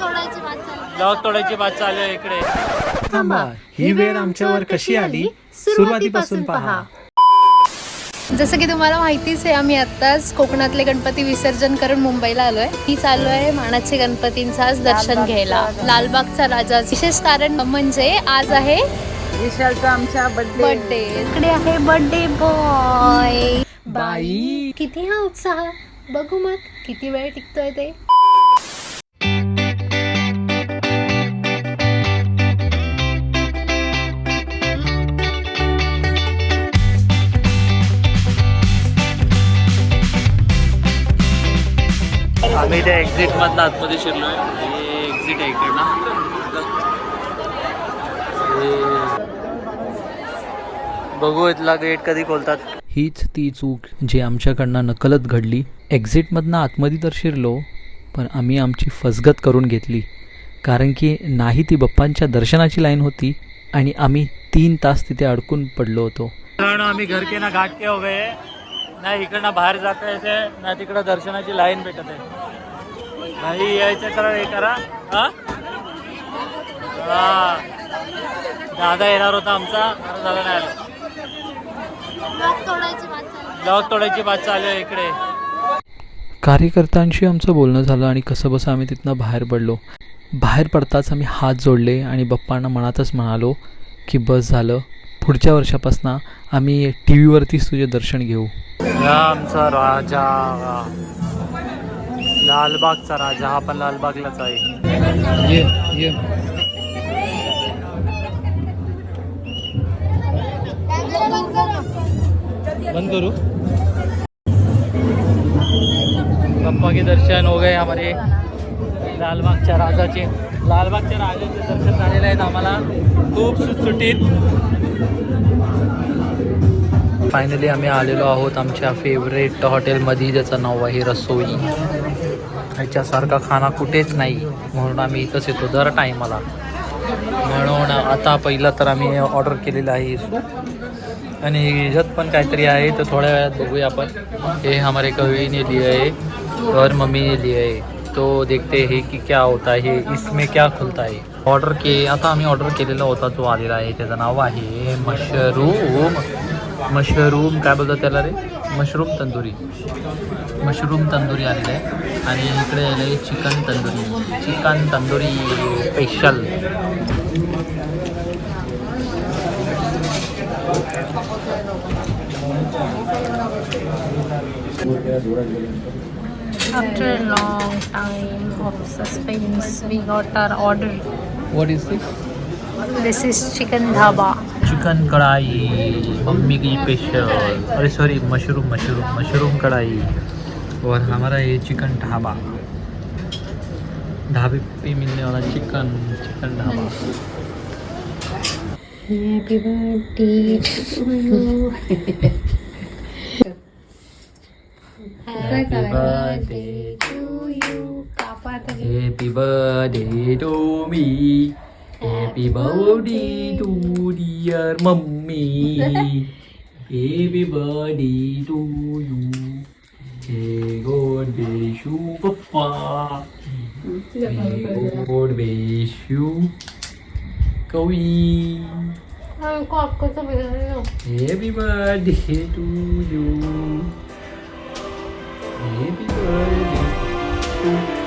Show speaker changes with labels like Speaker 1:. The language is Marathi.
Speaker 1: तोडायची वाट चालली
Speaker 2: ब्लॉग तोडायची बात चालू आहे इकडे.
Speaker 3: थांबा ही वेळ आमच्यावर कशी आली? सुरुवातीपासून पहा.
Speaker 1: जसं की तुम्हाला माहितीच आहे आम्ही आत्ताच कोकणातले गणपती विसर्जन करून मुंबईला आलोय. ही चालू आहे मानाचे गणपतींचा आज दर्शन घ्यायला. लालबागचा राजा. विशेष कारण म्हणजे आज आहे
Speaker 4: विशालचा आमच्या बर्थडे
Speaker 1: बर्थडे इकडे आहे बर्थडे बॉय
Speaker 3: बाई
Speaker 1: किती हा उत्साह. बघू मग किती वेळ टिकतोय ते.
Speaker 2: आम्ही त्या एक्झिट मधनं आतमध्ये शिरलोय हे एक्झिट आहे इकडे ना हे- बघू इथला गेट कधी खोलतात.
Speaker 3: हीच ती चूक जी आमच्याकडनं नकलत घडली. एक्झिटमधनं आतमध्ये तर शिरलो पण आम्ही आमची फसगत करून घेतली. कारण की नाही ती बाप्पांच्या दर्शनाची लाईन होती आणि आम्ही तीन तास तिथे अडकून पडलो होतो.
Speaker 2: कारण आम्ही घर के ना घाट के हो गए. ना इकडनं बाहेर जाता येते ना तिकडं दर्शनाची लाईन भेटत आहे. नाही यायचं तर हे करा. हा. दादा येणार होता आमचा झालं नाही आलं. ब्लॉग तोडायची बात चालू आहे. इकडे.
Speaker 3: कार्यकर्त्यांशी आमचं बोलणं झालं आणि कसं बसं आम्ही तिथनं बाहेर पडलो. बाहेर पडताच आम्ही हात जोडले आणि बाप्पांना मनातच म्हणालो की बस झालं. पुढच्या वर्षापासून आम्ही टी व्हीवरतीच तुझे दर्शन घेऊ.
Speaker 2: आमचा राजा. लालबागचा राजा हा पण लालबागलाच आहे.
Speaker 3: ये ये.
Speaker 2: बंद करू? पप्पा के दर्शन हो गए हमारे लालबागच्या राजाचे. लालबागच्या राजाचे दर्शन झालेले आहेत आम्हाला. खूप सुटसुटीत.
Speaker 3: फायनली आम्ही आलेलो आहोत आमच्या फेवरेट हॉटेलमध्ये ज्याचं नाव आहे रसोई. ह्याच्यासारखा खाना कुठेच नाही म्हणून आम्ही इथंच येतो दर टाईमाला म्हणून आता पहिला तर आम्ही ऑर्डर केलेलं आहे सूप आणि ह्याच्यात पण काहीतरी आहे तर थोड्या वेळात बघूया आपण. हे हमारे कवी ने लिए और मम्मी ने आहे. तो देखते हे की क्या होता है इसमें क्या खुलता है. ऑर्डर के आता आम्ही ऑर्डर केलेला होता जो आलेला आहे त्याचं नाव आहे मशरूम. मशरूम काय बोलतात त्याला रे? मशरूम तंदुरी. मशरूम तंदुरी आलेलं आहे आणि इकडे आलं आहे chicken tandoori. Chicken tandoori special
Speaker 1: After a long time of suspense, we got our order.
Speaker 3: What is this
Speaker 1: This is chicken dhaba.
Speaker 3: Chicken kadhai mummy की स्पेशल अरे sorry mushroom mushroom mushroom kadhai और हमारा ये चिकन ढाबा ढाबे पे मिलने वाला chicken chicken dhaba
Speaker 1: Happy birthday to you. Happy birthday to you. कापा तरी.
Speaker 3: Happy birthday to me Happy birthday to dear mummy. Happy birthday to you. May God bless you, Papa. May God
Speaker 1: bless you, Kawi.
Speaker 3: Happy birthday to you. Happy birthday to you.